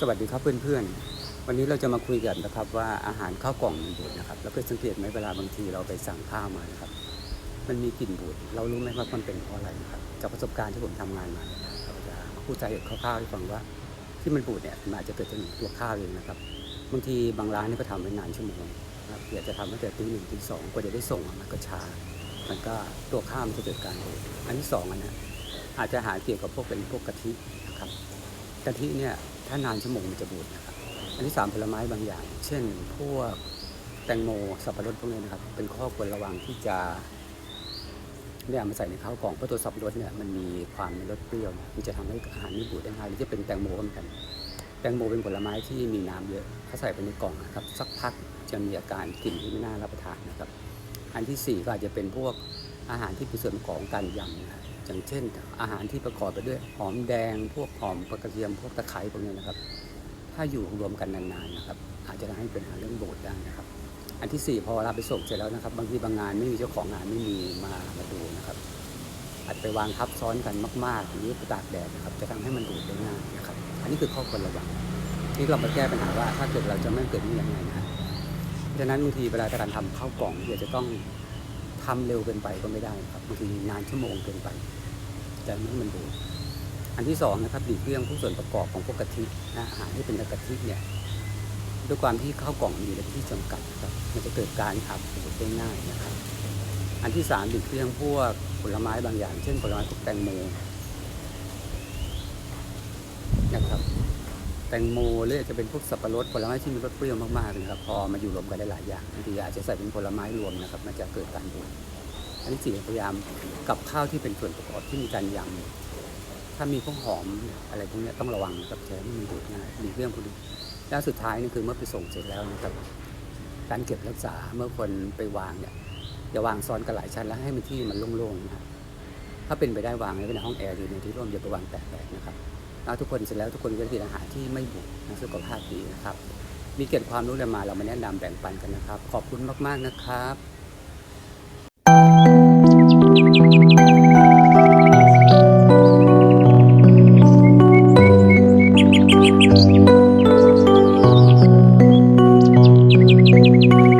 สวัสดีครับเพื่อนๆ วันนี้เราจะมาคุยกันนะครับว่าอาหารข้าวกล่องมันบูดนะครับ แล้วเคยสังเกตไหมเวลาบางทีเราไปสั่งข้าวมานะครับ มันมีกลิ่นบูด เรารู้ไหมว่ามันเป็นเพราะอะไรนะครับ จากประสบการณ์ที่ผมทำงานมาเราจะพูดสาเหตุคร่าวๆให้ฟังว่าที่มันบูดเนี่ยมันอาจจะเกิดจากตัวข้าวเองนะครับ บางทีบางร้านนี่ก็ทำไว้นานชั่วโมงนะครับอยากจะทำตั้งแต่ตีหนึ่งตีสองกว่าจะได้ส่งมันก็ช้า มันก็ตัวข้าวมันจะเกิดการบูด อันที่สองอันนี้อาจจะหาเกี่ยวกับพวกเป็นพวกกะทินะครับ กะทิเนี่ยถ้านานชั่วโมงมันจะบูดนะครับ อันที่สามผลไม้บางอย่าง เช่น พวกแตงโมสับปะรดพวกนี้นะครับ เป็นข้อควรระวังที่จะเนี่ยเอามาใส่ในข้าวกล่องเพราะตัวสับปะรดเนี่ยมันมีความรสเปรี้ยวนะมันจะทำให้อาหารไม่บูดได้ง่ายหรือจะเป็นแตงโมก็เหมือนกัน แตงโมเป็นผลไม้ที่มีน้ำเยอะถ้าใส่ไปในกล่องนะครับสักพักจะมีอาการกลิ่นที่ไม่น่ารับประทานนะครับ อันที่สี่ก็อาจจะเป็นพวก อาหารที่เป็นส่วนประกอบของการยำนะครับอย่างเช่น อาหารที่ประกอบไปด้วยหอมแดง พวกหอมกระเทียมพวกตะไคร้พวกนี้นะครับ ถ้าอยู่รวมกันนานๆนะครับ อาจจะทำให้เป็นหาเรื่องโบดได้นะครับ อันที่สี่พอเราไปส่งเสร็จแล้วนะครับ บางทีบางงานไม่มีเจ้าของงานไม่มีมามาดูนะครับ อาจจะไปวางทับซ้อนกันมากๆหรือไปตากแดดนะครับ จะทำให้มันบูดได้ง่ายนะครับ อันนี้คือข้อควรระวังที่เรามาแก้ปัญหาว่าถ้าเกิดเราจะไม่เกิดนี่ยังไงนะฮะเพราะฉะนั้นบางทีเวลาการทำข้าวกล่องเนี่ยจะต้อง ทำเร็วเกินไปก็ไม่ได้ครับบางทีนานชั่วโมงเกินไปจะไม่ให้มันบูอันที่สองนะครับหลีกเลี่ยงพวกส่วนประกอบของพวกกะทินะอาหารที่เป็นกะทิเนี่ยด้วยความที่ข้าวกล่องมีในที่จำกัดนะครับมันจะเกิดการอับบูดได้ง่ายนะครับ อันที่สามหลีกเลี่ยงพวกผลไม้บางอย่าง เช่นผลไม้พวกแตงโมนะครับ แตงโมหรืออาจจะเป็นพวกสับปะรดผลไม้ที่มีรสเปรี้ยวมากๆนะครับพอมาอยู่รวมกันได้หลายอย่างบางทีอาจจะใส่เป็นผลไม้รวมนะครับมันจะเกิดการบูดอันที่สี่พยายามกับข้าวที่เป็นส่วนประกอบที่มีการยำถ้ามีพวกหอมอะไรพวกนี้ต้องระวังนะครับใช้ให้มันบูดง่ายหลีกเลี่ยงพวกนี้แล้วสุดท้ายนี่คือเมื่อไปส่งเสร็จแล้วนะครับการเก็บรักษาเมื่อคนไปวางเนี่ยอย่าวางซ้อนกันหลายชั้นแล้วให้มันที่มันโล่งๆนะครับถ้าเป็นไปได้วางไว้ในห้องแอร์หรือในที่ร่มอย่าไปวางแตกๆนะครับ แล้วทุกคนเสร็จแล้วทุกคนก็กินอาหารที่ไม่บุกนะสุขภาพดีนะครับ มีเกณฑ์ความรู้เรามาเรามาแนะนำแบ่งปันกันนะครับ ขอบคุณมากๆนะครับうん。